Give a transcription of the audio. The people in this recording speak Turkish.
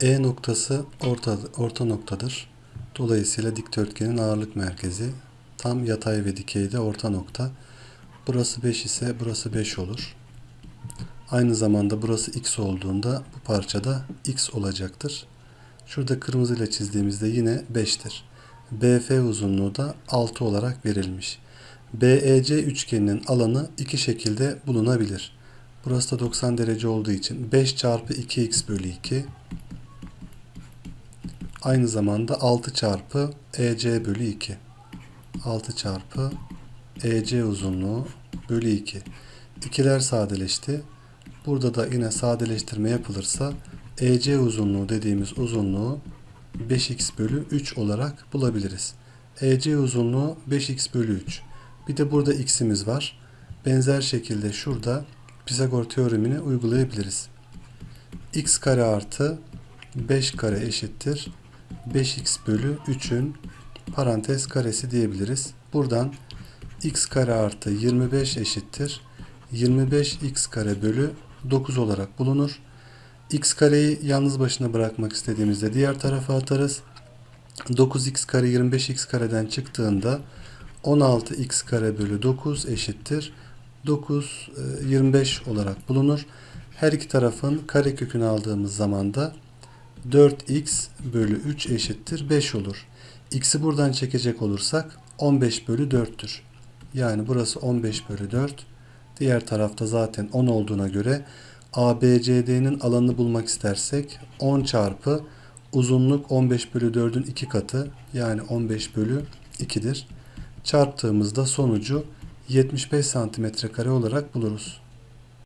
E noktası orta, orta noktadır. Dolayısıyla dikdörtgenin ağırlık merkezi tam yatay ve dikeyde orta nokta. Burası 5 ise burası 5 olur. Aynı zamanda burası x olduğunda bu parçada x olacaktır. Şurada kırmızı ile çizdiğimizde yine 5'tir. BF uzunluğu da 6 olarak verilmiş. BEC üçgeninin alanı iki şekilde bulunabilir. Burası da 90 derece olduğu için 5 çarpı 2x bölü 2 aynı zamanda 6 çarpı EC bölü 2 6 çarpı EC uzunluğu bölü 2 İkiler sadeleşti. Burada da yine sadeleştirme yapılırsa EC uzunluğu dediğimiz uzunluğu 5x bölü 3 olarak bulabiliriz. EC uzunluğu 5x bölü 3. Bir de burada x'imiz var. Benzer şekilde şurada Pisagor teoremini uygulayabiliriz. x kare artı 5 kare eşittir 5x bölü 3'ün parantez karesi diyebiliriz. Buradan x kare artı 25 eşittir 25x kare bölü 9 olarak bulunur. x kareyi yalnız başına bırakmak istediğimizde diğer tarafa atarız. 9x kare 25x kareden çıktığında 16x kare bölü 9 eşittir. 9 e, 25 olarak bulunur. Her iki tarafın kare kökünü aldığımız zaman da 4x bölü 3 eşittir 5 olur. x'i buradan çekecek olursak 15 bölü 4'tür. Yani burası 15 bölü 4. Diğer tarafta zaten 10 olduğuna göre ABCD'nin alanını bulmak istersek 10 çarpı uzunluk 15 bölü 4'ün 2 katı yani 15 bölü 2'dir. Çarptığımızda sonucu 75 santimetre kare olarak buluruz.